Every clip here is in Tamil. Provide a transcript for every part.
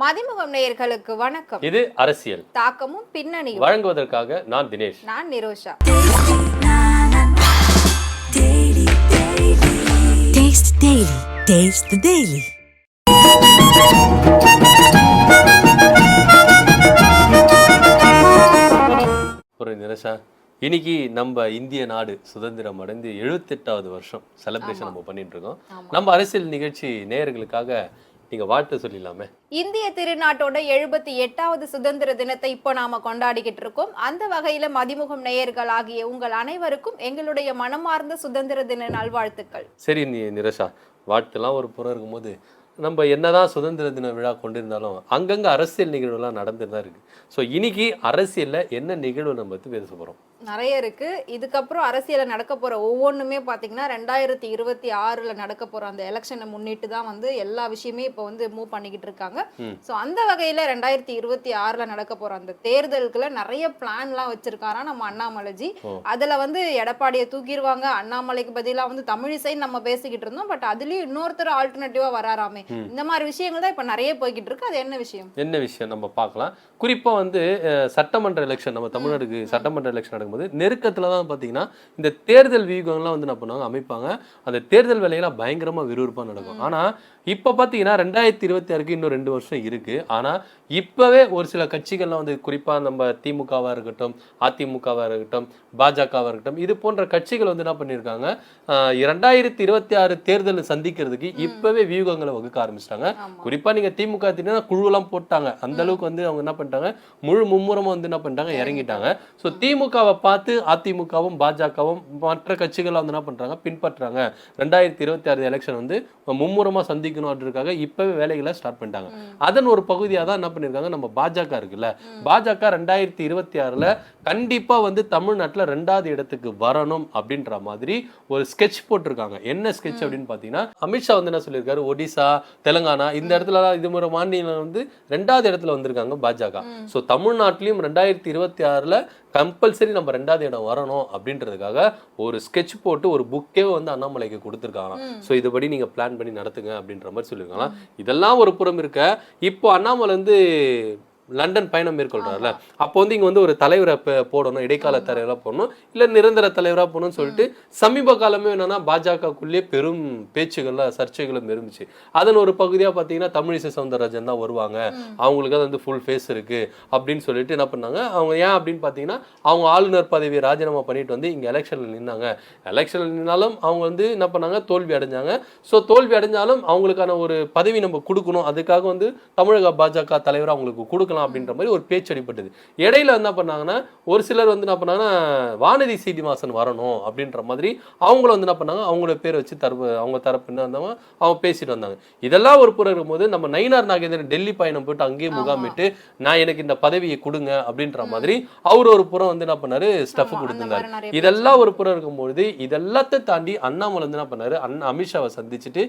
மதிமுகம் நேயர்களுக்கு வணக்கம். இது அரசியல். தாக்கமும் பின்னணியும். வழங்குவதற்காக நான் தினேஷ். நான் Nirosha. Taste Daily. Taste the Daily. ஒரு நிரசா இன்னைக்கு நம்ம இந்திய நாடு சுதந்திரம் அடைந்து எழுபத்தெட்டாவது வருஷம் செலிப்ரேஷன் நம்ம பண்ணிட்டு இருக்கோம். நம்ம அரசியல் நிகழ்ச்சி நேயர்களுக்காக நீங்க வாழ்த்து சொல்லிடலாமே. இந்திய திருநாட்டோட எழுபத்தி எட்டாவது சுதந்திர தினத்தை இப்போ நாம கொண்டாடிக்கிட்டு இருக்கோம். அந்த வகையில மதிமுகம் நேயர்கள் ஆகிய உங்கள் அனைவருக்கும் எங்களுடைய மனமார்ந்த சுதந்திர தின நல்வாழ்த்துக்கள். சரி நீ நிரசா வாழ்த்துலாம் ஒரு புறம் இருக்கும்போது நம்ம என்னதான் சுதந்திர தின விழா கொண்டிருந்தாலும் அங்கங்க அரசியல் நிகழ்வுலாம் நடந்துட்டு தான் இருக்கு. ஸோ இன்னைக்கு அரசியல்ல என்ன நிகழ்வு நம்ம பத்தி பேச போறோம்? நிறைய இருக்கு. இதுக்கப்புறம் அரசியல நடக்க போற ஒவ்வொன்றுமே பாத்தீங்கன்னா ரெண்டாயிரத்தி இருபத்தி ஆறுல நடக்க போற அந்த எலெக்ஷனை முன்னிட்டு தான் வந்து எல்லா விஷயமே இப்போ வந்து மூவ் பண்ணிக்கிட்டு இருக்காங்க. ஸோ அந்த வகையில ரெண்டாயிரத்தி இருபத்தி ஆறுல நடக்க போற அந்த தேர்தலுக்குள்ள நிறைய பிளான்லாம் வச்சிருக்காராம் நம்ம அண்ணாமலைஜி. அதுல வந்து எடப்பாடியை தூக்கிடுவாங்க. அண்ணாமலைக்கு பதிலா வந்து தமிழிசை நம்ம பேசிக்கிட்டு இருந்தோம். பட் அதுலயும் இன்னொருத்தர் ஆல்டர்னேட்டிவா வராராமே. இந்த மாதிரி விஷயங்கள் தான் இப்ப நிறைய போய்கிட்டு இருக்கு. அது என்ன விஷயம்? என்ன விஷயம்? நம்ம பார்க்கலாம். குறிப்பா வந்து சட்டமன்ற எலெக்ஷன் நம்ம தமிழ்நாடுக்கு சட்டமன்ற எலெக்ஷன் நடக்கும்போது நெருக்கத்துல தான் பார்த்தீங்கன்னா இந்த தேர்தல் வியூகம்லாம் வந்து என்ன பண்ணுவாங்க? அமைப்பாங்க. அந்த தேர்தல் வேலையெல்லாம் பயங்கரமா விறுவிறுப்பா நடக்கும். ஆனா இப்ப பார்த்தீங்கன்னா ரெண்டாயிரத்தி இருபத்தி ஆறுக்கு இன்னும் ரெண்டு வருஷம் இருக்கு. ஆனா இப்பவே ஒரு சில கட்சிகள்லாம் வந்து குறிப்பா நம்ம திமுகவா இருக்கட்டும் அதிமுகவா இருக்கட்டும் பாஜகவா இருக்கட்டும் இது போன்ற கட்சிகள் வந்து என்ன பண்ணியிருக்காங்க இரண்டாயிரத்தி இருபத்தி ஆறு தேர்தலை சந்திக்கிறதுக்கு இப்பவே வியூகங்களை வகுக்க ஆரம்பிச்சிட்டாங்க. ஆமா. குறிப்பா நீங்க திமுக குழுவெல்லாம் போட்டாங்க. அந்த அளவுக்கு வந்து அவங்க என்ன பண்ணிட்டாங்க? முழு மும்முரமா வந்து என்ன பண்ணிட்டாங்க? இறங்கிட்டாங்க. ஸோ திமுகவை பார்த்து அதிமுகவும் பாஜகவும் மற்ற கட்சிகள் வந்து என்ன பண்றாங்க? பின்பற்றுறாங்க ரெண்டாயிரத்தி இருபத்தி ஆறு எலெக்ஷன் வந்து மும்முரமா சந்திக்கணும் அப்படின்றதுக்காக இப்பவே வேலைகளை ஸ்டார்ட் பண்ணிட்டாங்க. அதன் ஒரு பகுதியா தான் என்ன பண்ணிருக்காங்க நம்ம பாஜக இருக்குல்ல. பாஜக ரெண்டாயிரத்தி இருபத்தி ஆறுல கண்டிப்பா வந்து தமிழ்நாட்டுல ரெண்டாவது இடத்துக்கு வரணும் அப்படின்ற மாதிரி ஒரு ஸ்கெட்ச் போட்டிருக்காங்க. என்ன ஸ்கெட்ச் அப்படின்னு பாத்தீங்கன்னா அமித்ஷா வந்து என்ன சொல்லியிருக்காரு? ஒடிசா தெலுங்கானா இந்த இடத்துல இது ஒரு மாநிலம் வந்து ரெண்டாவது இடத்துல வந்திருக்காங்க பாஜக. ஸோ தமிழ்நாட்டிலையும் ரெண்டாயிரத்தி இருபத்தி ஆறுல கம்பல்சரி நம்ம ரெண்டாவது இடம் வரணும் அப்படின்றதுக்காக ஒரு ஸ்கெட்ச் போட்டு ஒரு புக்கே வந்து அண்ணாமலைக்கு கொடுத்துருக்காங்களாம் ஸோ இதுபடி நீங்க பிளான் பண்ணி நடத்துங்க அப்படின்ற மாதிரி சொல்லியிருக்காங்களாம் இதெல்லாம் ஒரு புறம் இருக்க. இப்போ அண்ணாமலை வந்து லண்டன் பயணம் மேற்கொள்றாருல. அப்போ வந்து இங்க வந்து ஒரு தலைவரை போடணும் இடைக்கால தலைவரா போடணும் இல்ல நிரந்தர தலைவரா போடணும்னு சொல்லிட்டு சமீப காலமே என்னன்னா பாஜகக்குள்ளேயே பெரும் பேச்சுகள்லாம் சர்ச்சைகளும் இருந்துச்சு. அதன் ஒரு பகுதியா பாத்தீங்கன்னா தமிழிசை சவுந்தரராஜன் தான் வருவாங்க. அவங்களுக்கு அது வந்து ஃபுல் ஃபேஸ் இருக்கு அப்படின்னு சொல்லிட்டு என்ன பண்ணாங்க? அவங்க ஏன் அப்படின்னு பாத்தீங்கன்னா அவங்க ஆளுநர் பதவியை ராஜினாமா பண்ணிட்டு வந்து இங்க எலெக்ஷன்ல நின்னாங்க. எலெக்ஷன்ல நின்னாலும் அவங்க வந்து என்ன பண்ணாங்க? தோல்வி அடைஞ்சாங்க. ஸோ தோல்வி அடைஞ்சாலும் அவங்களுக்கான ஒரு பதவி நம்ம கொடுக்கணும். அதுக்காக வந்து தமிழக பாஜக தலைவர் அவங்களுக்கு கொடுக்கலாம் அப்படின்ற மாதிரி ஒரு பேச்சு அடிபட்டது. இடையில என்ன பண்ணாங்கன்னா ஒரு சிலர் வந்து என்ன பண்ணாங்கன்னா வானதி சீனிவாசன் வரணும் அப்படின்ற மாதிரி அவங்கள வந்து என்ன பண்ணாங்க அவங்களோட பேரை வச்சு தரப்பு அவங்க தரப்பு என்ன வந்தவங்க அவங்க பேசிட்டு வந்தாங்க. இதெல்லாம் ஒரு புறம் இருக்கும்போது நம்ம நயினார் நாகேந்திரன் டெல்லி பயணம் போயிட்டு அங்கேயே முகாமிட்டு நான் எனக்கு இந்த பதவியை கொடுங்க அப்படின்ற மாதிரி அவர் ஒரு புறம் வந்து என்ன பண்ணாரு ஸ்டஃப் கொடுத்திருந்தாரு. இதெல்லாம் ஒரு புறம் இருக்கும்பொழுது இதெல்லாத்தையும் தாண்டி அண்ணாமலை வந்து என்ன பண்ணாரு அண்ணா அமித்ஷாவை சந்திச்சுட்டு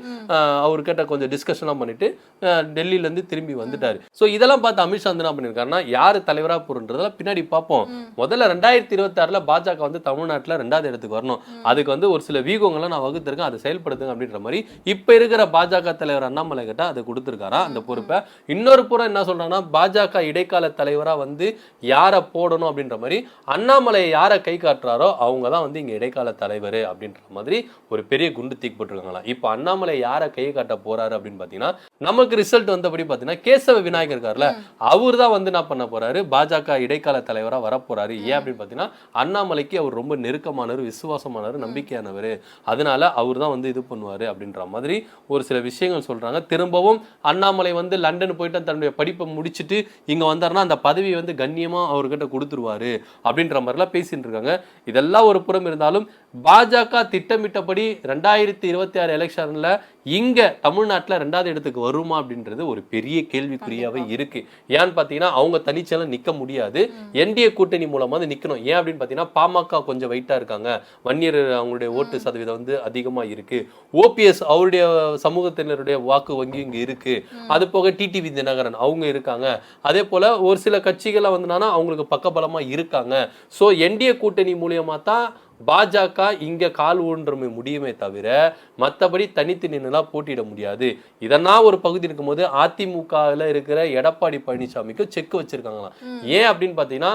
அவர்கிட்ட கொஞ்சம் டிஸ்கஷன்லாம் பண்ணிட்டு ஆஹ், டெல்லியில இருந்து திரும்பி வந்துட்டாரு. சோ இதெல்லாம் பார்த்து அமித்ஷா வந்து என்ன பண்ணிருக்காருன்னா யாரு தலைவரா போறன்றதெல்லாம் பின்னாடி பார்ப்போம். முதல்ல ரெண்டாயிரத்தி இருபத்தி ஆறுல பாஜக வந்து தமிழ்நாட்டுல ரெண்டாவது இடத்துக்கு வரணும். அதுக்கு வந்து ஒரு சில வீகங்களை நான் வகுத்திருக்கேன். அதை செயல்படுத்துங்க அப்படின்ற மாதிரி இப்ப இருக்கிற பாஜக தலைவர் அண்ணாமலை கிட்ட அதை கொடுத்திருக்காரா அந்த பொறுப்பை. இன்னொரு புறம் என்ன சொல்றாங்கன்னா பாஜக இடைக்கால தலைவரா வந்து யாரை போடணும் அப்படின்ற மாதிரி அண்ணாமலை யாரை கை காட்டுறாரோ அவங்க தான் வந்து இங்க இடைக்கால தலைவர் அப்படின்ற மாதிரி ஒரு பெரிய குண்டு தூக்கி போட்டிருக்காங்களாம். இப்போ அண்ணாமலை யாரை கை காட்ட போறாரு அப்படின்னு பாத்தீங்கன்னா நமக்கு ரிசல்ட் வந்தபடி பாத்தீங்கன்னா கேசவ விநாயகர் இருக்கார்ல அவர் தான் வந்து என்ன பண்ண போறாரு? பாஜக இடைக்கால தலைவரா வரப்போறாரு. ஏன் அப்படின்னு பாத்தீங்கன்னா அண்ணாமலைக்கு அவர் ரொம்ப நெருக்கமானவர் விசுவாசமானவர் நம்பிக்கையானவர். அதனால அவர் தான் வந்து இது பண்ணுவாரு அப்படின்ற மாதிரி ஒரு சில விஷயங்கள் சொல்றாங்க. திரும்பவும் அண்ணாமலை வந்து லண்டன் போயிட்டு தன்னுடைய படிப்பை முடிச்சுட்டு இங்க வந்தாருன்னா அந்த பதவியை வந்து கண்ணியமா அவர்கிட்ட கொடுத்துருவாரு அப்படின்ற மாதிரிலாம் பேசிட்டு இருக்காங்க. இதெல்லாம் ஒரு புறம் இருந்தாலும் பாஜக திட்டமிட்டபடி ரெண்டாயிரத்தி இருபத்தி ஆறு எலெக்ஷன்ல இங்க தமிழ்நாட்டுல ரெண்டாவது இடத்துக்கு வருமா அப்படின்றது ஒரு பெரிய கேள்விக்குறியாவே இருக்கு. ஏன்னு பாத்தீங்கன்னா அவங்க தனிச்செல்லாம் நிக்க முடியாது. என்டிஏ கூட்டணி மூலமா வந்து நிக்கணும். ஏன் அப்படின்னு பாத்தீங்கன்னா பாமக கொஞ்சம் வெயிட்டா இருக்காங்க. வன்னியர் அவங்களுடைய ஓட்டு சதவீதம் வந்து அதிகமா இருக்கு. ஓபிஎஸ் அவருடைய சமூகத்தினருடைய வாக்கு வங்கி இங்க இருக்கு. அது போக டிடிவி தினகரன் அவங்க இருக்காங்க. அதே போல ஒரு சில கட்சிகளை வந்து என்னன்னா அவங்களுக்கு பக்கபலமா இருக்காங்க. சோ என்டிஏ கூட்டணி மூலியமா தான் பாஜக இங்க கால் ஊன்றமை முடியுமே தவிர மற்றபடி தனித்து நின்றுலாம் போட்டியிட முடியாது. இதெல்லாம் ஒரு பகுதி இருக்கும்போது அதிமுகவில் இருக்கிற எடப்பாடி பழனிசாமிக்கு செக் வச்சிருக்காங்களாம். ஏன் அப்படின்னு பார்த்தீங்கன்னா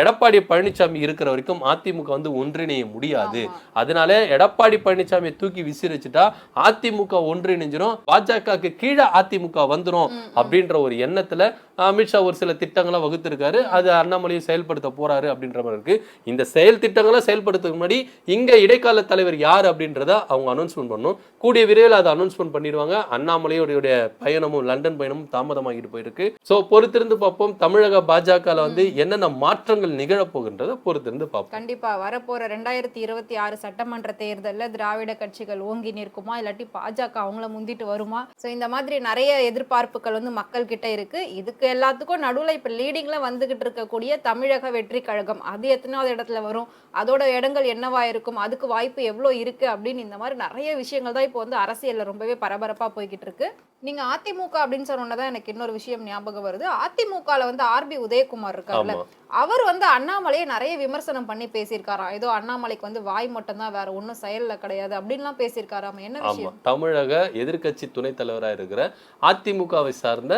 எடப்பாடி பழனிசாமி இருக்கிற வரைக்கும் அதிமுக வந்து ஒன்றிணைய முடியாது. அதனால எடப்பாடி பழனிசாமியை தூக்கி விசிறிச்சுட்டா அதிமுக ஒன்றிணைஞ்சிரும் பாஜகவுக்கு கீழே அதிமுக வந்துரும் அப்படின்ற ஒரு எண்ணத்துல அமித்ஷா ஒரு சில திட்டங்களை வகுத்திருக்காரு. அது அண்ணாமலையும் செயல்படுத்த போறாரு அப்படின்ற மாதிரி இருக்கு. இந்த செயல் திட்டங்களை செயல்படுத்துறதுக்கு முன்னாடி இங்க இடைக்கால தலைவர் யார் அப்படின்றத அவங்க அனௌன்ஸ்மெண்ட் பண்ணணும் கூடிய விரைவில் அதை அனௌன்ஸ்மெண்ட் பண்ணிடுவாங்க. அண்ணாமலையோடைய பயணமும் லண்டன் பயணமும் தாமதமாகிட்டு போயிருக்கு. ஸோ பொறுத்திருந்து பார்ப்போம். தமிழக பாஜகல வந்து என்னென்ன மாற்றங்கள் நிகழப் போகின்றதை பொறுத்திருந்து பார்ப்போம். கண்டிப்பா வரப்போற ரெண்டாயிரத்தி இருபத்தி ஆறு சட்டமன்ற தேர்தல்ல திராவிட கட்சிகள் ஓங்கி நிற்குமா? இல்லாட்டி பாஜக அவங்கள முந்திட்டு வருமா? சோ இந்த மாதிரி நிறைய எதிர்பார்ப்புகள் வந்து மக்கள் கிட்ட இருக்கு. இதுக்கு எல்லாத்துக்கும் நடுவுல இப்ப லீடிங்ல வந்துகிட்டு இருக்கக்கூடிய தமிழக வெற்றி கழகம் அது எத்தனாவது இடத்துல வரும்? அதோட இடங்கள் என்னவா இருக்கும்? அதுக்கு வாய்ப்பு எவ்வளவு இருக்கு? அப்படின்னு இந்த மாதிரி நிறைய விஷயங்கள் தான் இப்போ வந்து அரசியல்ல ரொம்பவே பரபரப்பா போய்கிட்டு இருக்கு. நீங்க அதிமுக அப்படின்னு சொன்னதான் எனக்கு இன்னொரு விஷயம் ஞாபகம் வருது. அதிமுகல வந்து ஆர்பி உதயகுமார் இருக்கார்ல. ஆமா. அவர் வந்து அண்ணாமலையை நிறைய விமர்சனம் பண்ணி பேசியிருக்காராம். ஏதோ அண்ணாமலைக்கு வந்து வாய் மட்டும் தான் வேற ஒன்றும் செயல்ல கிடையாது அப்படின்லாம் பேசியிருக்காராம். என்ன விஷயம்? தமிழக எதிர்க்கட்சி துணைத் தலைவரா இருக்கிற அதிமுகவை சார்ந்த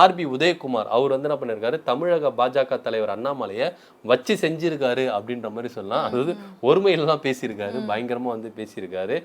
ஆர்பி உதயகுமார் அவர் வந்து என்ன பண்ணிருக்காரு? தமிழக பாஜக தலைவர் அண்ணாமலையை வச்சு செஞ்சிருக்காரு அப்படின்ற மாதிரி சொல்லலாம். அதாவது ஒருமையில தான் பேசியிருக்காரு பயங்கரமா வந்து பேசியிருக்காரு.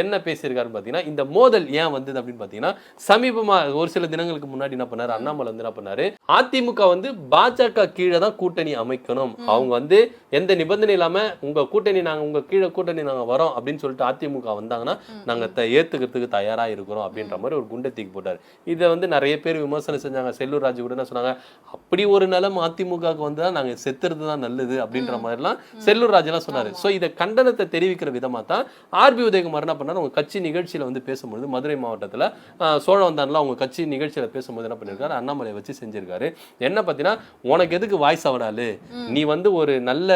என்ன பேசியிருக்காருன்னு பார்த்தீங்கன்னா இந்த மோதல் ஏன் வந்தது அப்படின்னு பார்த்தீங்கன்னா சமீபமா ஒரு சில தினங்களுக்கு முன்னாடி என்ன பண்ணாரு? அண்ணாமலை வந்து என்ன பண்ணாரு? அதிமுக வந்து பாஜக கீழே தான் கூட்டணி அமைக்கணும். அவங்க வந்து எந்த நிபந்தனை இல்லாம உங்க கூட்டணி நாங்க உங்க கீழே கூட்டணி நாங்க வரோம் அப்படின்னு சொல்லிட்டு அதிமுக வந்தாங்கன்னா நாங்க த- ஏத்துக்கிறதுக்கு தயாரா இருக்கிறோம் அப்படின்ற மாதிரி ஒரு குண்டை தூக்கி போட்டாரு. இதை வந்து நிறைய பேர் விமர்சனம் செஞ்சாங்க. செல்லூர் ராஜு கூட என்ன சொன்னாங்க அப்படி ஒரு நிலம் அதிமுகவுக்கு வந்தா நாங்க செத்துறது தான் நல்லது அப்படின்ற மாதிரிலாம் செல்லூர் ராஜு எல்லாம் சொன்னாரு. சோ இதை கண்டனத்தை தெரிவிக்கிற விதமா தான் ஆர்பி உதயகுமார் என்ன பண்ணாரு உங்க கட்சி நிகழ்ச்சியில வந்து பேசும்பொழுது மதுரை மாவட்டத்துல ஆஹ், சோழவந்தான்ல அவங்க கட்சி நிகழ்ச்சியில பேசும்போது என்ன பண்ணிருக்காரு அண்ணாமலை வச்சு செஞ்சிருக்காரு. என்ன பார்த்தீங்கன்னா உனக்கு எதுக்கு வாய்ஸ் அவடாலு நீ வந்து ஒரு நல்ல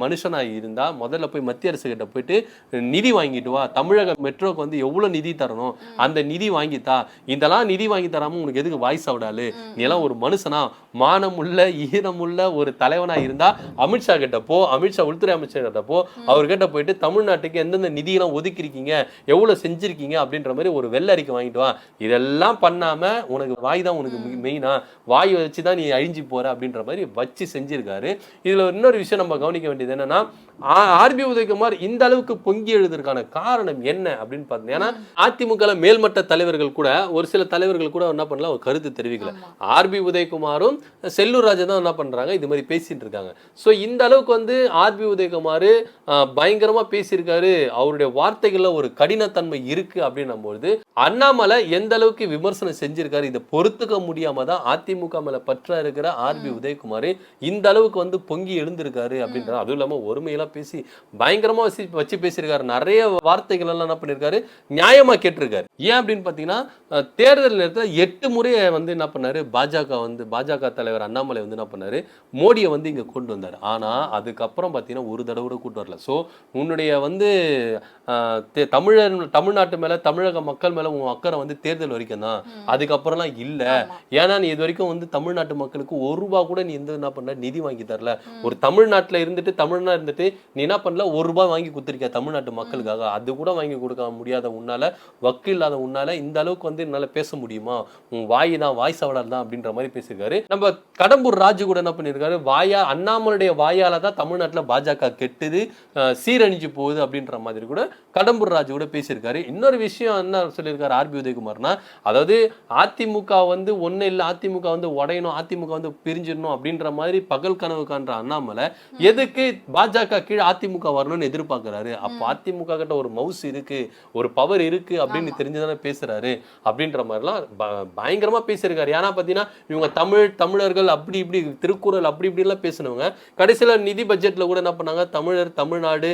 மனுஷனா இருந்தா முதல்ல போய் மத்திய அரசு கிட்ட போயிட்டு நிதி வாங்கிட்டு வா. தமிழக மெட்ரோக்கு வந்து எவ்வளவு நிதி தரணும்? அந்த நிதி வாங்கித்தா இதெல்லாம் நிதி வாங்கி தராம உனக்கு எதுக்கு வாய்ஸ் அவடாலு நீ எல்லாம் ஒரு மனுஷனா மானமுள்ள ஈரமுள்ள ஒரு தலைவனா இருந்தா அமித்ஷா கிட்ட போ அமித்ஷா உள்துறை அமைச்சர் கிட்ட போ அவர்கிட்ட போயிட்டு தமிழ்நாட்டுக்கு எந்தெந்த நிதியெல்லாம் ஒதுக்கிருக்கீங்க எவ்வளவு செஞ்சிருக்கீங்க அப்படின்ற மாதிரி ஒரு வெள்ள அறிக்கை வாங்கிட்டு வா. இதெல்லாம் பண்ணாம உனக்கு வாய் தான் உனக்கு மெயினா. வாய் வச்சு தான் நீ அழிஞ்சு போற அப்படின்ற மாதிரி வச்சு செஞ்சிருக்காரு. இதுல இன்னொரு விஷயம் நம்ம கவனிக்க வேண்டியது என்னன்னா ஆர்பி உதயகுமார் இந்த அளவுக்கு பொங்கி எழுதுறதுக்கான காரணம் என்ன அப்படின்னு பார்த்தீங்கன்னா அதிமுக மேல்மட்ட தலைவர்கள் கூட ஒரு சில தலைவர்கள் கூட என்ன பண்ணல ஒரு கருத்து தெரிவிக்கல. ஆர்பி உதயகுமாரும் செல்லூர் ராஜா தான் என்ன பண்றாங்க? இது மாதிரி பேசிட்டு இருக்காங்க. ஸோ இந்த அளவுக்கு வந்து ஆர்பி உதயகுமார் ஆஹ், பயங்கரமா பேசியிருக்காரு. அவருடைய வார்த்தைகள்ல ஒரு கடினத்தன்மை இருக்கு அப்படின்னும் பொழுது அண்ணாமலை எந்த அளவுக்கு விமர்சனம் செஞ்சிருக்காரு இதை பொறுத்துக்க முடியாம தான் அதிமுக மேல பற்றா இருக்கிற ஆர்பி உதயகுமார் இந்த அளவுக்கு வந்து பொங்கி எழுந்திருக்காரு அப்படின்ற அதுவும் இல்லாம ஒருமையெல்லாம் பேசி பயங்கரமா வச்சு வச்சு பேசியிருக்காரு. நிறைய வார்த்தைகள் எல்லாம் என்ன பண்ணிருக்காரு? நியாயமா கேட்டிருக்காரு. ஏன் அப்படின்னு பாத்தீங்கன்னா அஹ், தேர்தல் நேரத்துல எட்டு முறை வந்து என்ன பண்ணாரு? பாஜக வந்து பாஜக தலைவர் அண்ணாமலை வந்து என்ன பண்ணாரு? மோடியை வந்து இங்க கொண்டு வந்தார். ஆனா அதுக்கப்புறம் பாத்தீங்கன்னா ஒரு தடவை கூட கூட்டு வரல. ஸோ உன்னுடைய வந்து தமிழர் தமிழ்நாட்டு மேல தமிழக மக்கள் மேல உன் அக்கறை வந்து தேர்தல் வரைக்கும் தான். அதுக்கப்புறம்லாம் இல்ல. ஏன்னா நீ இது வரைக்கும் வந்து தமிழ்நாட்டு மக்களுக்கு ஒரு ரூபா கூட நீ எந்த என்ன பண்ண நிதி வாங்கி தரல. ஒரு தமிழ்நாட்டுல இருந்துட்டு தமிழ்னா இருந்துட்டு நீ என்ன பண்ணல ஒரு ரூபாய் வாங்கி கொடுத்துருக்க தமிழ்நாட்டு மக்களுக்காக? அது கூட வாங்கி கொடுக்க முடியாத உன்னால வக்கு இல்லாத உன்னால இந்த அளவுக்கு வந்து என்னால பேச முடியுமா? உன் வாய் தான் வாய் சவடர் தான் அப்படின்ற மாதிரி பேசியிருக்காரு. நம்ம கடம்பூர் ராஜு கூட என்ன பண்ணியிருக்காரு? வாயா அண்ணாமலுடைய வாயால தான் தமிழ்நாட்டுல பாஜக கெட்டுது அஹ் சீரழிஞ்சு போகுது அப்படின்ற மாதிரி கூட கடம்பூர் ராஜு கூட பேசியிருக்காரு. இன்னொரு விஷயம் என்ன சொல்லியிருக்காரு ஆர்பி உதயகுமார்னா அதாவது அதிமுக வந்து ஒண்ணு இல்ல அதிமுக வந்து உடையணும் அதிமுக வந்து பிரிஞ்சிடணும் அப்படின்ற மாதிரி பகல் கனவு காண்ற அண்ணாமலை எதுக்கு பாஜக கீழே அதிமுக வரணும்னு எதிர்பார்க்கறாரு? அப்ப அதிமுக கிட்ட ஒரு மவுஸ் இருக்கு ஒரு பவர் இருக்கு அப்படின்னு தெரிஞ்சுதானே பேசுறாரு அப்படின்ற மாதிரிலாம் ப- பயங்கரமா பேசியிருக்காரு. ஏன்னா பாத்தீங்கன்னா இவங்க தமிழ் தமிழர்கள் அப்படி இப்படி திருக்குறள் அப்படி இப்படி எல்லாம் பேசினவங்க. கடைசியில நிதி பட்ஜெட்ல கூட என்ன பண்ணாங்க? தமிழர் தமிழ்நாடு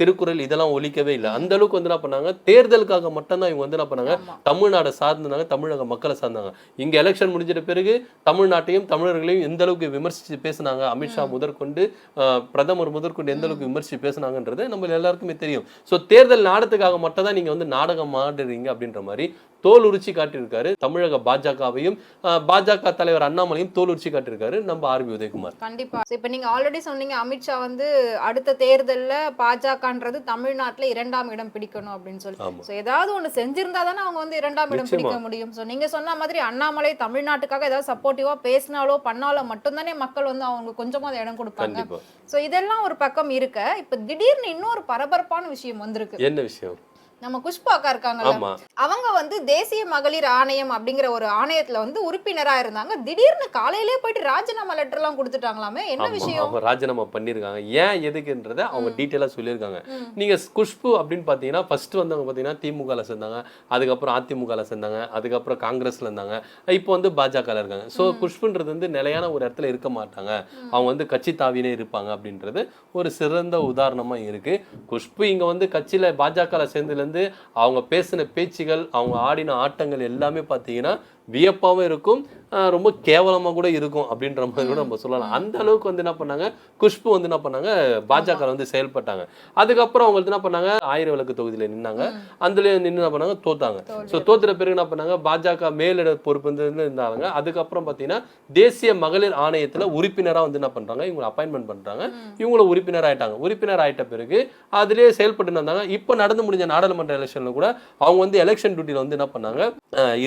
திருக்குறள் இதெல்லாம் ஒழிக்கவே இல்லை. அந்த அளவுக்கு வந்து என்ன பண்ணாங்க? தேர்தலுக்காக மட்டும்தான் இவங்க வந்து என்ன பண்ணாங்க? தமிழ்நாடை சார்ந்தாங்க தமிழக மக்களை சார்ந்தாங்க. இங்க எலெக்ஷன் முடிஞ்சிட்ட பிறகு தமிழ்நாட்டையும் தமிழர்களையும் எந்த அளவுக்கு விமர்சிச்சு பேசுனாங்க? அமித்ஷா முதற்கொண்டு பிரதமர் முதற்கொண்டு எந்த அளவுக்கு விமர்சிச்சு பேசுனாங்கன்றது நம்ம எல்லாருக்குமே தெரியும். ஸோ தேர்தல் நாடத்துக்காக மட்டும் தான் நீங்க வந்து நாடகம் ஆடுறீங்க அப்படின்ற மாதிரி தோல் உரிச்சு காட்டியிருக்காரு. தமிழக பாஜகவையும் பாஜக தலைவர் அண்ணாமலையும் தோல் உரிச்சு காட்டியிருக்காரு நம்ம ஆர்பி உதயகுமார். கண்டிப்பா. இப்ப நீங்க ஆல்ரெடி சொன்னீங்க அமித்ஷா வந்து அடுத்த தேர்தல்ல பாஜகன்றது தமிழ்நாட்டுல இரண்டாம் இடம் பிடிக்கணும் அப்படின்னு சொல்லி. ஏதாவது ஒண்ணு செஞ்சிருந்தா தானே அவங்க வந்து இரண்டாம் இடம். பிடிக்க முடியும். சோ நீங்க சொன்ன மாதிரி அண்ணாமலை தமிழ்நாட்டுக்காக ஏதாவது சப்போர்ட்டிவா பேசினாலோ பண்ணாலோ மட்டும்தானே மக்கள் வந்து அவங்க கொஞ்சமா இடம் கொடுப்பாங்க. சோ இதெல்லாம் ஒரு பக்கம் இருக்க. இப்ப திடீர்னு இன்னொரு பரபரப்பான விஷயம் வந்திருக்கு. என்ன விஷயம்? நம்ம குஷ்பா அக்கா இருக்காங்கல்ல அவங்க வந்து தேசிய மகளிர் ஆணையம் அப்படிங்கிற ஒரு ஆணையத்துல வந்து உறுப்பினரா இருந்தாங்க. திடீர்னு காலையிலே போயிட்டு ராஜினாமா லெட்டர் எல்லாம் கொடுத்துட்டாங்களாமே என்ன விஷயம்? அவங்க ராஜினாமா பண்ணிருக்காங்க. ஏன் எதுக்குன்றத அவங்க டீட்டெயிலா சொல்லியிருக்காங்க. நீங்க குஷ்பு அப்படின்னு பாத்தீங்கன்னா ஃபர்ஸ்ட் வந்தவங்க பாத்தீங்கன்னா திமுகல சேர்ந்தாங்க. அதுக்கப்புறம் அதிமுகல சேர்ந்தாங்க. அதுக்கப்புறம் காங்கிரஸ்ல இருந்தாங்க. இப்போ வந்து பாஜகல இருக்காங்க. சோ குஷ்புன்றது வந்து நிலையான ஒரு இடத்துல இருக்க மாட்டாங்க. அவங்க வந்து கட்சி தாவினே இருப்பாங்க அப்படின்றது ஒரு சிறந்த உதாரணமா இருக்கு. குஷ்பு இங்க வந்து கட்சியில பாஜகல சேர்ந்ததுல இருந்து அவங்க பேசின பேச்சுகள் அவங்க ஆடின ஆட்டங்கள் எல்லாமே பார்த்தீங்கன்னா வியப்பாவும் இருக்கும் ரொம்ப கேவலமா கூட இருக்கும் அப்படின்ற மாதிரி கூட நம்ம சொல்லலாம். அந்த அளவுக்கு வந்து என்ன பண்ணாங்க? குஷ்பு வந்து என்ன பண்ணாங்க? பாஜக வந்து செயல்பட்டாங்க. அதுக்கப்புறம் அவங்க வந்து என்ன பண்ணாங்க? ஆயிரம் விளக்கு தொகுதியில நின்னாங்க. அதுல நின்று என்ன பண்ணாங்க? தோத்தாங்க. ஸோ தோத்துற பிறகு என்ன பண்ணாங்க? பாஜக மேலிட பொறுப்பு வந்து இருந்தாங்க. அதுக்கப்புறம் பார்த்தீங்கன்னா தேசிய மகளிர் ஆணையத்துல உறுப்பினரா வந்து என்ன பண்றாங்க? இவங்களை அப்பாயின்மெண்ட் பண்றாங்க. இவங்கள உறுப்பினர் ஆயிட்டாங்க. உறுப்பினர் ஆயிட்ட பிறகு அதுலயே செயல்பட்டு இருந்தாங்க. இப்போ நடந்து முடிஞ்ச நாடாளுமன்ற எலெக்ஷன்ல கூட அவங்க வந்து எலெக்ஷன் டியூட்டில வந்து என்ன பண்ணாங்க?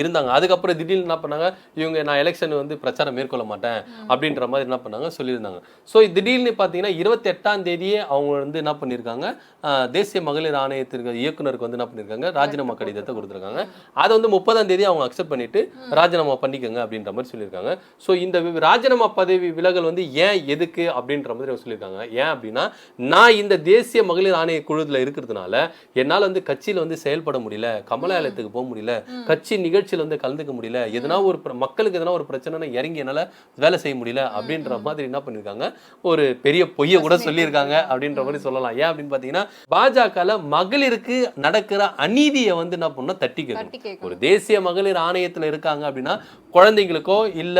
இருந்தாங்க. அதுக்கப்புறம் திடீர்னு என்ன பண்ணாங்க? இவங்க நான் எலெக்ஷன் வந்து பிரச்சாரம் மேற்கொள்ள மாட்டேன் அப்படின்ற மாதிரி என்ன பண்ணாங்க? சொல்லியிருந்தாங்க. ஸோ திடீர்னு பார்த்தீங்கன்னா இருபத்தி எட்டாம் தேதியே அவங்க வந்து என்ன பண்ணியிருக்காங்க தேசிய மகளிர் ஆணையத்திற்கு இயக்குனருக்கு வந்து என்ன பண்ணியிருக்காங்க ராஜினாமா கடிதத்தை கொடுத்துருக்காங்க. அதை வந்து முப்பதாம் தேதி அவங்க அக்செப்ட் பண்ணிட்டு ராஜினாமா பண்ணிக்கோங்க அப்படின்ற மாதிரி சொல்லியிருக்காங்க. ஸோ இந்த ராஜினாமா பதவி விலகல் வந்து ஏன் எதுக்கு அப்படின்ற மாதிரி சொல்லியிருக்காங்க. ஏன் அப்படின்னா நான் இந்த தேசிய மகளிர் ஆணைய குழுவில் இருக்கிறதுனால என்னால் வந்து கட்சியில் வந்து செயல்பட முடியல கமலாலயத்துக்கு போக முடியல கட்சி நிகழ்ச்சியில் வந்து கலந்துக்க முடியல எதனா ஒரு மக்களுக்கு எதனா ஒரு பிரச்சனைனா இறங்கி என்னால் வேலை செய்ய முடியல அப்படின்ற மாதிரி என்ன பண்ணியிருக்காங்க ஒரு பெரிய பொய்யை கூட சொல்லியிருக்காங்க அப்படின்ற மாதிரி சொல்லலாம். ஏன் அப்படின்னு பார்த்தீங்கன்னா பாஜகல மகளிருக்கு நடக்கிற அநீதியை வந்து என்ன பண்ணணும் தட்டி கேட்கணும் தட்டி கேட்கணும். ஒரு தேசிய மகளிர் ஆணையத்துல இருக்காங்க அப்படின்னா குழந்தைங்களுக்கோ இல்ல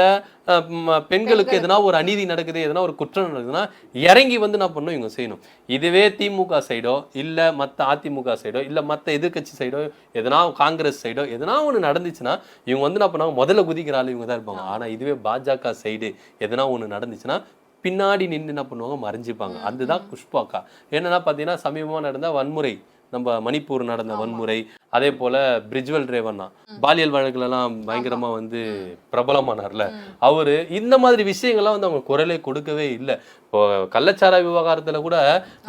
பெண்களுக்கு எதனா ஒரு அநீதி நடக்குது எதனா ஒரு குற்றம் நடக்குதுன்னா இறங்கி வந்து என்ன பண்ணணும் இவங்க செய்யணும். இதுவே திமுக சைடோ இல்ல மத்த அதிமுக சைடோ இல்ல மத்த எதிர்க்கட்சி சைடோ எதனா காங்கிரஸ் சைடோ எதனா ஒண்ணு நடந்துச்சுன்னா இவங்க வந்து என்ன பண்ணுவாங்க முதல்ல குதிக்கிற ஆளு இவங்க தான் இருப்பாங்க. ஆனா இதுவே பாஜக சைடு எதனா ஒண்ணு நடந்துச்சுன்னா பின்னாடி நின்று என்ன பண்ணுவாங்க மறைஞ்சிப்பாங்க. அதுதான் புஷ்பாக்கா என்னன்னா பார்த்தீங்கன்னா சமீபமா நடந்த வன்முறை. நம்ம மணிப்பூர் நடந்த வன்முறை அதே போல பிரிஜ்வல் ரேவண்ணா. பாலியல் வழக்குலலாம் பயங்கரமா வந்து பிரபலமானார்ல. அவரு இந்த மாதிரி விஷயங்கள்லாம் வந்து அவங்க குரலே கொடுக்கவே இல்லை. இப்போ கள்ளச்சாராய விவகாரத்துல கூட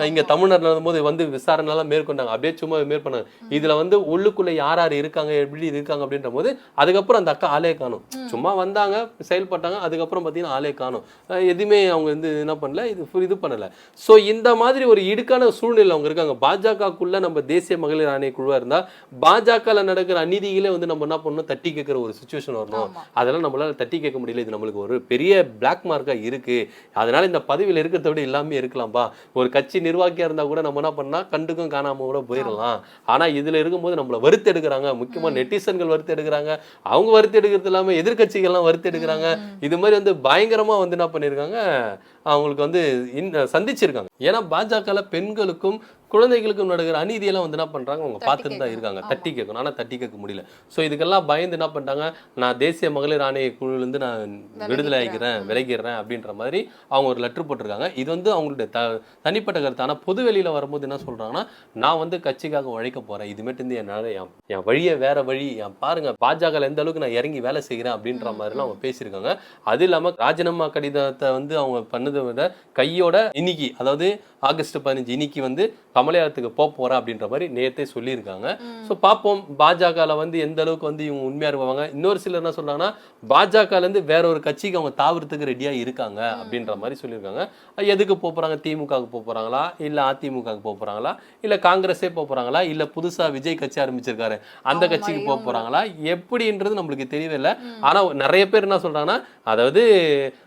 இங்க தமிழ்நாட்டுல நடந்தபோது வந்து விசாரணை எல்லாம் மேற்கொண்டாங்க. அப்படியே சும்மா மேற்கொண்டாங்க. இதுல வந்து உள்ளுக்குள்ள யார் யார் இருக்காங்க எப்படி இருக்காங்க அப்படின்ற போது அதுக்கப்புறம் அந்த அக்கா ஆளே காணும். சும்மா வந்தாங்க செயல்பட்டாங்க அதுக்கப்புறம் பார்த்தீங்கன்னா ஆளே காணும். எதுவுமே அவங்க வந்து என்ன பண்ணல இது இது பண்ணல. ஸோ இந்த மாதிரி ஒரு இடுக்கான சூழ்நிலை அவங்க இருக்காங்க. பாஜகக்குள்ள நம்ம தேசிய மகளிர் ஆணைய குழுவா இருந்தா பாஜகல நடக்கிற அநீதிகளே வந்து நம்ம என்ன பண்ணணும்? தட்டி கேட்கிற ஒரு சுச்சுவேஷன் வரணும். அதெல்லாம் நம்மளால தட்டி கேட்க முடியல. இது நம்மளுக்கு ஒரு பெரிய பிளாக் மார்க்கா இருக்கு. அதனால இந்த பதவியில் இருக்கிறத விட எல்லாமே இருக்கலாம்பா ஒரு கட்சி நிர்வாகியா இருந்தா கூட நம்ம என்ன பண்ணா கண்டுக்கும் காணாம கூட போயிடலாம். ஆனா இதுல இருக்கும்போது நம்மள வறுத்து எடுக்கிறாங்க. முக்கியமா நெட்டிசன்கள் வறுத்து எடுக்கிறாங்க. அவங்க வறுத்து எடுக்கிறது இல்லாம எதிர்க்கட்சிகள்லாம் வறுத்து எடுக்கிறாங்க. இது மாதிரி வந்து பயங்கரமா வந்து என்ன பண்ணிருக்காங்க? அவங்களுக்கு வந்து இன்- சந்திச்சிருக்காங்க. ஏன்னா பாஜகல பெண்களுக்கும் குழந்தைகளுக்கும் நடக்கிற அநீதியெல்லாம் வந்து என்ன பண்றாங்க? அவங்க தட்டி பார்த்துட்டு தான். இருக்காங்க. தட்டி கேட்கணும். ஆனா தட்டி கேட்க முடியல. சோ இதுக்கெல்லாம் பயந்து என்ன பண்ணிட்டாங்க? நான் தேசிய மகளிர் ஆணைய குழுவிலிருந்து நான் விடுதலை ஆகிக்கிறேன் விலகிடுறேன் அப்படின்ற மாதிரி அவங்க ஒரு லெட்டர் போட்டிருக்காங்க. இது வந்து அவங்களுடைய த தனிப்பட்ட கருத்து. ஆனா பொது வெளியில வரும்போது என்ன சொல்றாங்கன்னா நான் வந்து கட்சிக்காக உழைக்க போறேன். இதுமேட்டு என்னால என் என் வழியை வேற வழி. என் பாருங்க பாஜக எந்த அளவுக்கு நான் இறங்கி வேலை செய்கிறேன் அப்படின்ற மாதிரிலாம் அவங்க பேசியிருக்காங்க. அது இல்லாம ராஜினாமா கடிதத்தை வந்து அவங்க பண்ணதை விட கையோட இன்னைக்கு அதாவது ஆகஸ்ட் பதினஞ்சு இன்னைக்கு வந்து கமலையாளத்துக்கு போக போறேன் அப்படின்ற மாதிரி நேத்தே சொல்லியிருக்காங்க. ஸோ பார்ப்போம் பாஜகவில் வந்து எந்த அளவுக்கு வந்து இவங்க உண்மையா இருப்பாங்க. இன்னொரு சிலர் என்ன சொல்றாங்கன்னா பாஜகல இருந்து வேற ஒரு கட்சிக்கு அவங்க தாவறதுக்கு ரெடியா இருக்காங்க அப்படின்ற மாதிரி சொல்லியிருக்காங்க. எதுக்கு போக போறாங்க? திமுகவுக்கு போக போறாங்களா? இல்ல அதிமுகவுக்கு போக போறாங்களா? இல்ல காங்கிரஸே போக போறாங்களா? இல்ல புதுசா விஜய் கட்சி ஆரம்பிச்சிருக்காரு. அந்த கட்சிக்கு போக இவங்க. போறாங்களா? எப்படின்றது நம்மளுக்கு தெரியவே இல்லை ஆனா நிறைய பேர் என்ன சொல்றாங்கன்னா அதாவது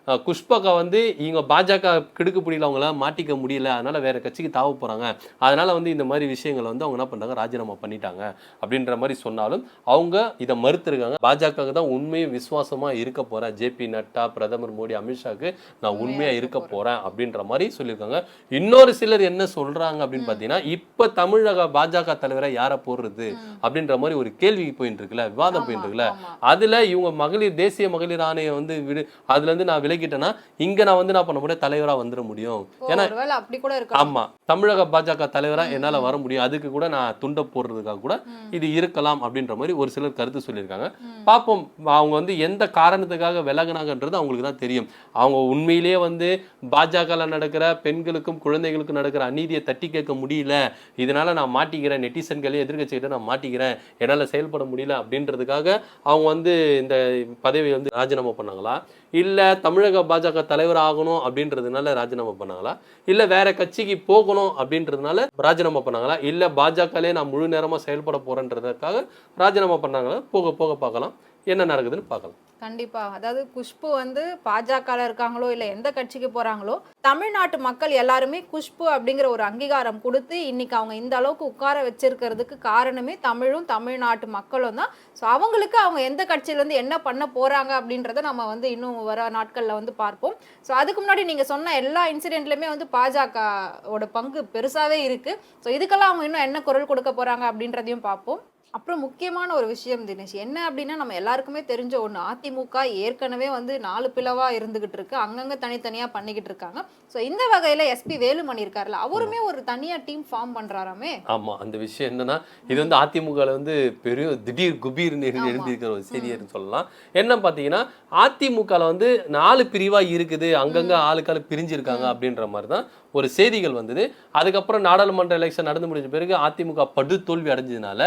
அஹ், குஷ்பக்கா வந்து இவங்க பாஜக கிடுக்கு பிடியில அவங்களால மாட்டிக்க முடியல. அதனால வேற கட்சிக்கு தாவ போறாங்க. அதனால வந்து இந்த மாதிரி விஷயங்களை வந்து அவங்க என்ன பண்றாங்க? ராஜினாமா பண்ணிட்டாங்க. அப்படின்ற மாதிரி சொன்னாலும் அவங்க இதை மறுத்திருக்காங்க. பாஜக தான் உண்மையும் விசுவாசமா இருக்க போறேன். ஜேபி நட்டா பிரதமர் மோடி அமித்ஷாக்கு நான் உண்மையா இருக்க போறேன். அப்படின்ற மாதிரி சொல்லியிருக்காங்க. இன்னொரு சிலர் என்ன சொல்றாங்க அப்படின்னு பாத்தீங்கன்னா இப்ப தமிழக பாஜக தலைவரை யாரை போடுறது? அப்படின்ற மாதிரி ஒரு கேள்வி போயிட்டு இருக்குல்ல? விவாதம் போயிட்டு இருக்குல்ல. அதுல இவங்க மகளிர் தேசிய மகளிர் ஆணையம் வந்து விடு அதுல இருந்து நான் விலகிட்டேன்னா இங்க நான் வந்து நான் பண்ண முடியும்? தலைவரா வந்துட முடியும். ஏன்னா அப்படி கூட இருக்கலாம். ஆமா தமிழக பாஜக தலைவரா என்னால வர முடியும். அதுக்கு கூட நான் துண்ட போடுறதுக்காக கூட இது இருக்கலாம் அப்படின்ற மாதிரி ஒரு சிலர் கருத்து சொல்லியிருக்காங்க. பார்ப்போம். அவங்க வந்து எந்த காரணத்துக்காக விலகுனாங்கன்றது அவங்களுக்கு தான் தெரியும். அவங்க உண்மையிலேயே வந்து பாஜகல நடக்கிற பெண்களுக்கும் குழந்தைகளுக்கும் நடக்கிற அநீதியை தட்டி கேட்க முடியல. இதனால நான் மாட்டிக்கிறேன். நெட்டிசன்களே எதிர்கட்சிகிட்ட நான் மாட்டிக்கிறேன். என்னால செயல்பட முடியல அப்படின்றதுக்காக அவங்க வந்து இந்த பதவியை வந்து ராஜினாமா பண்ணாங்களா? இல்ல தமிழக பாஜக தலைவர் ஆகணும் அப்படின்றதுனால ராஜினாமா பண்ணாங்களா? இல்ல வேற கட்சிக்கு போகணும் அப்படின்றதுனால ராஜினாமா பண்ணாங்களா? இல்ல பாஜகலே நான் முழு நேரமா செயல்பட போறேன்றதுக்காக ராஜினாமா பண்ணாங்களா? போக போக பார்க்கலாம். என்ன நடக்குதுன்னு பார்க்கலாம். கண்டிப்பா. அதாவது குஷ்பு வந்து பாஜகல இருக்காங்களோ இல்ல எந்த கட்சிக்கு போறாங்களோ தமிழ்நாட்டு மக்கள் எல்லாருமே குஷ்பு அப்படிங்கிற ஒரு அங்கீகாரம் கொடுத்து இன்னைக்கு அவங்க இந்த அளவுக்கு உட்கார வச்சிருக்கிறதுக்கு காரணமே தமிழும் தமிழ்நாட்டு மக்களும் தான். ஸோ அவங்களுக்கு அவங்க எந்த கட்சியில இருந்து என்ன பண்ண போறாங்க அப்படின்றத நம்ம வந்து இன்னும் வர நாட்கள்ல வந்து பார்ப்போம். ஸோ அதுக்கு முன்னாடி நீங்க சொன்ன எல்லா இன்சிடென்ட்லயுமே வந்து பாஜகவோட பங்கு பெருசாவே இருக்கு. ஸோ இதுக்கெல்லாம் அவங்க இன்னும் என்ன குரல் கொடுக்க போறாங்க அப்படின்றதையும் பார்ப்போம். அப்புறம் முக்கியமான ஒரு விஷயம் தினேஷ் என்ன அப்படின்னா நம்ம எல்லாருக்குமே தெரிஞ்ச ஒன்று அதிமுக ஏற்கனவே வந்து நாலு பிளவா இருந்துகிட்டு இருக்கு. அங்கங்க தனித்தனியா பண்ணிக்கிட்டு இருக்காங்க. ஸோ இந்த வகையில எஸ்பி வேலுமணி இருக்காருல்ல அவருமே ஒரு தனியா டீம் ஃபார்ம் பண்றாராமே? ஆமா அந்த விஷயம் என்னன்னா இது வந்து அதிமுகல வந்து பெரிய திடீர் குபீர்னு. எழுதியிருக்கிற ஒரு செய்தின்னு சொல்லலாம். என்ன பாத்தீங்கன்னா அதிமுகல வந்து நாலு பிரிவா இருக்குது. அங்கங்க ஆளுக்கால பிரிஞ்சிருக்காங்க அப்படின்ற மாதிரி தான் ஒரு செய்திகள் வந்தது. அதுக்கப்புறம் நாடாளுமன்ற எலெக்ஷன் நடந்து முடிஞ்ச பிறகு அதிமுக படு தோல்வி அடைஞ்சதுனால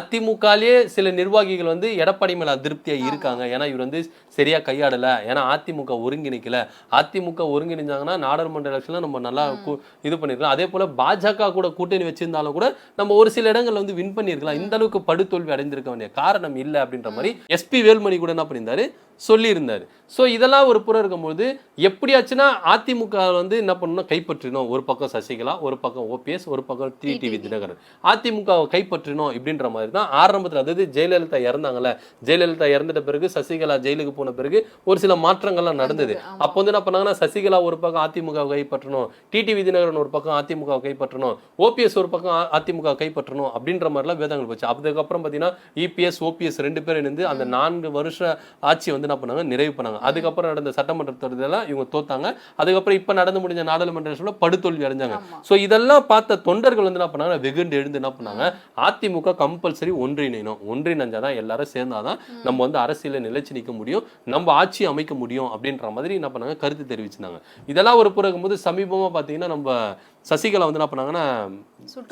அதிமுகலயே சில நிர்வாகிகள் வந்து எடப்பாடி மேல அதிருப்தியா இருக்காங்க. ஏன்னா இவர் வந்து சரியா கையாடல. ஏன்னா அதிமுக ஒருங்கிணைக்கல. அதிமுக ஒருங்கிணைஞ்சாங்கன்னா நாடாளுமன்ற எலெக்ஷன்ல நம்ம நல்லா இது பண்ணிருக்கலாம். அதே போல பாஜக கூட கூட்டணி வச்சிருந்தாலும் கூட நம்ம ஒரு சில இடங்கள்ல வந்து வின் பண்ணியிருக்கலாம் இந்த அளவுக்கு படுதோல்வி அடைந்திருக்க வேண்டிய காரணம் இல்லை அப்படின்ற மாதிரி எஸ்பி வேல்மணி கூட என்ன பண்ணியிருந்தாரு சொல்லியிருந்தாரு. ஸோ இதெல்லாம் ஒரு புறம் இருக்கும்போது எப்படியாச்சுன்னா அதிமுக வந்து என்ன பண்ணணும் கைப்பற்றணும் ஒரு பக்கம் சசிகலா ஒரு பக்கம் ஓபிஎஸ் ஒரு பக்கம் டிடிவி தினகரன். அதிமுகவை கைப்பற்றணும் இப்படின்ற மாதிரி தான் ஆரம்பத்தில். அதாவது ஜெயலலிதா இறந்தாங்கல்ல ஜெயலலிதா இறந்துட்ட பிறகு சசிகலா ஜெயிலுக்கு போன பிறகு ஒரு சில மாற்றங்கள்லாம் நடந்தது. அப்போ வந்து என்ன பண்ணாங்கன்னா சசிகலா ஒரு பக்கம் அதிமுக கைப்பற்றணும் டிடிவி தினகரன் ஒரு பக்கம் அதிமுக கைப்பற்றணும் ஓபிஎஸ் ஒரு பக்கம் அதிமுக கைப்பற்றணும் அப்படின்ற மாதிரிலாம் வேதங்கள் போச்சு. அதுக்கப்புறம் பார்த்தீங்கன்னா இபிஎஸ் ஓபிஎஸ் ரெண்டு பேரும் இணைந்து அந்த நான்கு வருஷ ஆட்சி வந்து என்ன பண்ணாங்க? நிறைவு பண்ணாங்க. அதுக்கப்புறம் நடந்த சட்டமன்ற தேர்தலாம் இவங்க தோத்தாங்க. அதுக்கப்புறம் இப்போ நடந்து முடிஞ்ச நாடாளுமன்ற எலெக்ஷன்ல படுதோல்வி அடைஞ்சாங்க. ஸோ இதெல்லாம் பார்த்த தொண்டர்கள் வந்து என்ன பண்ணாங்க? வெகுண்டு எழுந்து என்ன பண்ணாங்க? அதிமுக கம்பல்சரி ஒன்றிணைணும் ஒன்றிணைஞ்சாதான் எல்லாரும் சேர்ந்தாதான் நம்ம வந்து அரசியல நிலைச்சு நிற்க முடியும். நம்ம ஆட்சி அமைக்க முடியும் அப்படின்ற மாதிரி என்ன பண்ணாங்க? கருத்து தெரிவிச்சிருந்தாங்க. இதெல்லாம் ஒரு புறம் போது சமீபமா பார்த்தீங்கன்னா நம்ம சசிகலா வந்து என்ன பண்ணாங்கன்னா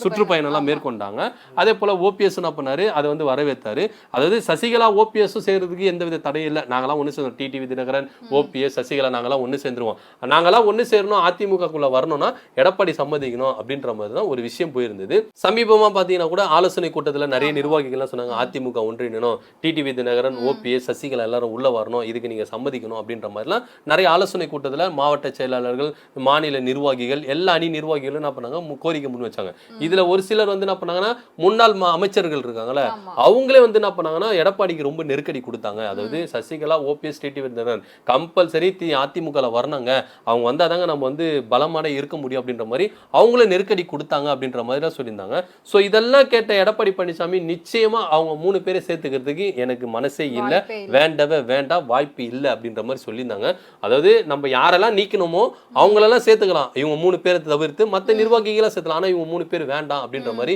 சுற்றுப்பயணம். எல்லாம் மேற்கொண்டாங்க. அதே போல ஓபிஎஸ் என்ன பண்ணாரு அதை வந்து வரவேற்றாரு. அதாவது சசிகலா ஓபிஎஸும் சேர்றதுக்கு எந்த வித தடையும் இல்லை. நாங்களாம் ஒன்று சேர்ந்தோம் டிடிவி தினகரன் ஓபிஎஸ் சசிகலா நாங்களாம் ஒன்று சேர்ந்துருவோம். நாங்களாம் ஒன்று சேரணும் அதிமுகக்குள்ள வரணும்னா எடப்பாடி சம்மதிக்கணும் அப்படின்ற மாதிரி தான் ஒரு விஷயம் போயிருந்தது. சமீபமா பார்த்தீங்கன்னா கூட ஆலோசனை கூட்டத்தில் நிறைய நிர்வாகிகள்லாம் சொன்னாங்க அதிமுக ஒன்றிணைணும் டிடிவி தினகரன் ஓபிஎஸ் சசிகலா எல்லாரும் உள்ள வரணும் இதுக்கு நீங்க சம்மதிக்கணும் அப்படின்ற மாதிரிலாம் நிறைய ஆலோசனை கூட்டத்தில் மாவட்ட செயலாளர்கள் மாநில நிர்வாகிகள் எல்லா அணி நிர்வாகிகளும் என்ன பண்ணாங்க? கோரிக்கை முன் வச்சாங்க. இதுல ஒரு சிலர் வந்து என்ன பண்ணாங்கன்னா முன்னாள் அமைச்சர்கள் இருக்காங்கல்ல. அவங்களே வந்து என்ன பண்ணாங்கன்னா எடப்பாடிக்கு ரொம்ப நெருக்கடி கொடுத்தாங்க. அதாவது சசிகலா ஓபிஎஸ் டிடிவி தினகரன் கம்பல்சரி தி அதிமுகல வரணுங்க. அவங்க வந்தாதாங்க நம்ம வந்து பலமான இருக்க முடியும் அப்படின்ற மாதிரி அவங்கள நெருக்கடி கொடுத்தாங்க அப்படின்ற மாதிரி தான் சொல்லியிருந்தாங்க. ஸோ இதெல்லாம் கேட்ட எடப்பாடி பழனிசாமி நிச்சயமா அவங்க மூணு பேரை சேர்த்துக்கிறதுக்கு எனக்கு மனசே இல்ல. வேண்டவே வேண்டாம் வாய்ப்பு இல்லை அப்படின்ற மாதிரி சொல்லியிருந்தாங்க. அதாவது நம்ம யாரெல்லாம் நீக்கணுமோ அவங்களெல்லாம் சேர்த்துக்கலாம். இவங்க மூணு பேரை தவிர்த்து மற்ற நிர்வாகிகளாம் சேர்த்துக்கலாம் ஆனால் இவங்க மூணு பேர் வேண்டாம் அப்படின்ற மாதிரி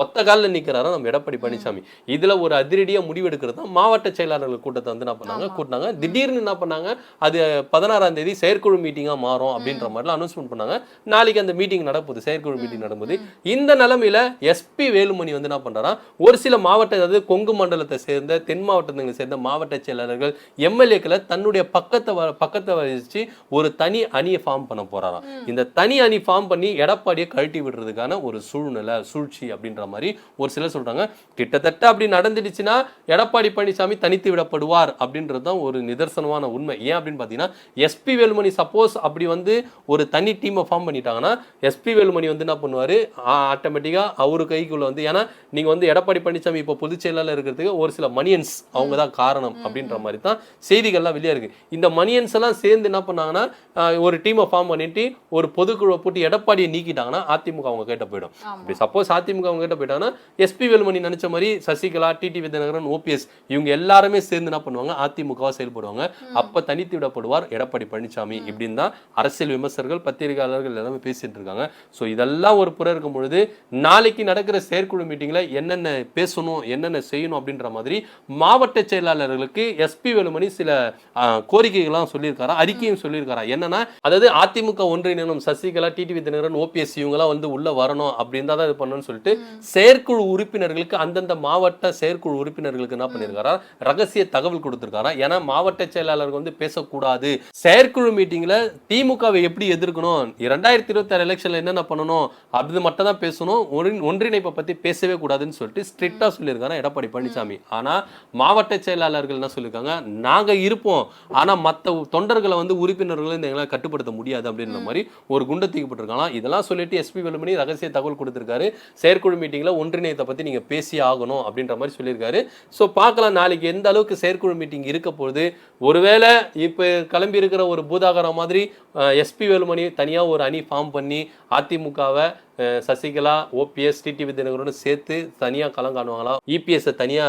ஒத்த காலில் நிற்கிறாரா நம்ம எடப்பாடி பழனிசாமி. இதுல ஒரு அதிரடியா முடிவெடுக்கிறது தான் மாவட்ட செயலாளர்கள் கூட்டத்தை வந்து என்ன பண்ணாங்க. கூட்டினாங்க. திடீர்னு என்ன பண்ணாங்க? அது பதினாறாம் தேதி செயற்குழு மீட்டிங்கா மாறும் அப்படின்ற மாதிரிலாம் அனௌன்ஸ்மெண்ட் பண்ணாங்க. நாளைக்கு அந்த மீட்டிங் நடப்போகுது செயற்குழு மீட்டிங் நடக்கும்போது இந்த நிலைமையில எஸ்பி வேலுமணி வந்து என்ன பண்றாரா? ஒரு சில மாவட்ட அதாவது கொங்கு மண்டலத்தை சேர்ந்த தென் மாவட்டத்தை சேர்ந்த மாவட்ட செயலாளர்கள் எம்எல்ஏக்களை தன்னுடைய பக்கத்தை பக்கத்தை வச்சு ஒரு தனி அணியை ஃபார்ம் பண்ண போறாராம். இந்த தனி அணி ஃபார்ம் பண்ணி எடப்பாடியை கழட்டி விடுறதுக்கான ஒரு சூழ்நிலை சூழ்ச்சி அப்படின்ற மாதிரி ஒரு சிலர் சொல்றாங்க. கிட்டத்தட்ட அப்படி நடந்துடுச்சுன்னா எடப்பாடி பழனிசாமி தனித்து விடப்படுவார் அப்படின்றது தான் ஒரு நிதர்சனமான உண்மை. ஏன் அப்படின்னு பார்த்தீங்கன்னா எஸ்பி வேலுமணி சப்போஸ் அப்படி வந்து ஒரு தனி டீமை ஃபார்ம் பண்ணிட்டாங்கன்னா எஸ்பி வேலுமணி வந்து என்ன பண்ணுவார்? ஆட்டோமேட்டிக்காக அவரு கைக்குள்ள வந்து ஏன்னா நீங்கள் வந்து எடப்பாடி பழனிசாமி இப்போ பொதுச் செயலாளர் இருக்கிறதுக்கு ஒரு சில மணியன்ஸ் அவங்க தான் காரணம் அப்படின்ற மாதிரி தான் செய்திகள்லாம் வெளியே இருக்கு. இந்த மணியன்ஸ் எல்லாம் சேர்ந்து என்ன பண்ணாங்கன்னா ஒரு டீமை ஃபார்ம் பண்ணிட்டு ஒரு பொதுக்குழுவை போட்டு எடப்பாடியை நீக்கிட்டாங்கன்னா அதிமுக அவங்க கேட்ட போயிடும். இப்படி சப்போஸ் அதிமுக அவங்க கேட்ட போயிட்டாங்கன்னா எஸ்பி வேலுமணி நினைச்ச மாதிரி சசிகலா டிடி வித்யநகரன் ஓபிஎஸ் இவங்க எல்லாருமே சேர்ந்து என்ன பண்ணுவாங்க? அதிமுகவா செயல்படுவாங்க அப்ப தனித்து விடப்படுவார் எடப்பாடி பழனிசாமி இப்படின்னு தான் அரசியல் விமர்சகர்கள் பத்திரிகையாளர்கள் எல்லாமே பேசிட்டு இருக்காங்க ஸோ இதெல்லாம் ஒரு புறம் இருக்கும் பொழுது நாளைக்கு நடக்கிற செயற்குழு மீட்டிங்ல என்னென்ன பேசணும் என்னென்ன செய்யணும் அப்படின்ற மாதிரி மாவட்ட செயலாளர்களுக்கு எஸ்பி வேலுமணி சில கோரிக்கைகள்லாம் சொல்லியிருக்காரா? அறிக்கையும் சொல்லியிருக்காரா? என்னன்னா அதாவது அதிமுக ஒன்றிணைணும் சசிகலா டிடி வித்யநகரன் ஓபிஎஸ் இவங்கெல்லாம் வந்து உள்ள வரணும் அப்படின்னு தான் இது பண்ணணும்னு சொல்லிட்டு செயற்குழு உறுப்பினர்களுக்கு அந்தந்த மாவட்ட செயற்குழு உறுப்பினர்களுக்கு என்ன பண்ணியிருக்காரா ரகசிய தகவல் கொடுத்திருக்காரா? ஏன்னா மாவட்ட செயலாளர்கள் வந்து பேசக்கூடாது. செயற்குழு மீட்டிங்ல திமுகவை எப்படி எதிர்க்கணும்? இரண்டாயிரத்தி இருபத்தி ஆறு எலெக்ஷன்ல என்னென்ன பண்ணணும்? அது மட்டும் தான் பேசணும் ஒன்றிணைப்பை பத்தி பேசவே கூடாதுன்னு சொல்லிட்டு ஸ்ட்ரிக்டா சொல்லியிருக்காங்க எடப்பாடி பழனிசாமி. ஆனா மாவட்ட செயலாளர்கள் என்ன சொல்லியிருக்காங்க நாங்க இருப்போம். ஆனா மத்த தொண்டர்களை வந்து உறுப்பினர்களை எங்களால் கட்டுப்படுத்த முடியாது அப்படின்ற மாதிரி ஒரு குண்டை தூக்கிப்பட்டிருக்காங்க இதெல்லாம் சொல்லிட்டு எஸ்பி வேலுமணி ரகசிய தகவல் கொடுத்திருக்காரு. செயற்குழு மீட்டிங்ல ஒன்றிணையத்தை பற்றி நீங்கள் பேசி ஆகணும் அப்படின்ற மாதிரி சொல்லியிருக்காரு. ஸோ பார்க்கலாம் நாளைக்கு எந்த அளவுக்கு செயற்குழு மீட்டிங் இருக்க போகுது? ஒருவேளை இப்போ கிளம்பி இருக்கிற ஒரு பூதாகரம் மாதிரி எஸ்பி வேலுமணி தனியாக ஒரு அணி ஃபார்ம் பண்ணி அதிமுகவை சசிகலா ஓபிஎஸ் டிடி வித்யநகரோட சேர்த்து தனியா களம் காணுவாங்களா? இபிஎஸ் தனியா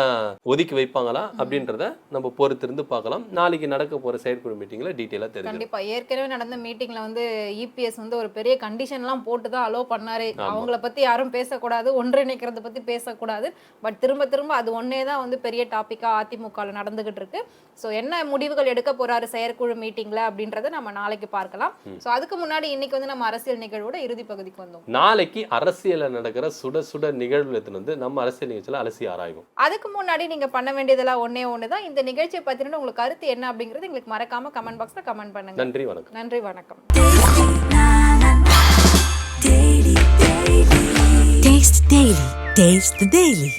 ஒதுக்கி வைப்பாங்களா? அப்படின்றத நம்ம பொறுத்திருந்து பார்க்கலாம். நாளைக்கு நடக்க போற செயற்குழு மீட்டிங்ல டீட்டெயிலாக தெரியும் கண்டிப்பா. ஏற்கனவே நடந்த மீட்டிங்ல வந்து இபிஎஸ் வந்து ஒரு பெரிய கண்டிஷன்லாம் போட்டு தான் அலோவ் பண்ணாரு. அவங்கள பத்தி யாரும் பேசக்கூடாது ஒன்றிணைக்கிறத பத்தி பேசக்கூடாது. பட் திரும்ப திரும்ப அது ஒன்னே தான் வந்து பெரிய டாபிக்கா அதிமுகல நடந்துகிட்டு இருக்கு. ஸோ என்ன முடிவுகள் எடுக்க போறாரு செயற்குழு மீட்டிங்ல அப்படின்றத நம்ம நாளைக்கு பார்க்கலாம். ஸோ அதுக்கு முன்னாடி இன்னைக்கு வந்து நம்ம அரசியல் நிகழ்வோட இறுதி பகுதிக்கு வந்தோம். நாளைக்கு அரசியல்ல நடக்கிற சுட சுட நிகழ்வு எடுத்துன்னு வந்து நம்ம அரசியல் நிகழ்ச்சியில அலசி ஆராய்வோம். அதுக்கு முன்னாடி நீங்க பண்ண வேண்டியதெல்லாம் ஒண்ணே ஒன்று தான் இந்த நிகழ்ச்சியை பத்தின உங்களுக்கு கருத்து என்ன அப்படிங்கிறது எங்களுக்கு மறக்காம கமெண்ட் பாக்ஸ்ல கமெண்ட் பண்ணுங்க. நன்றி வணக்கம். நன்றி வணக்கம். Taste Daily. Taste the Daily.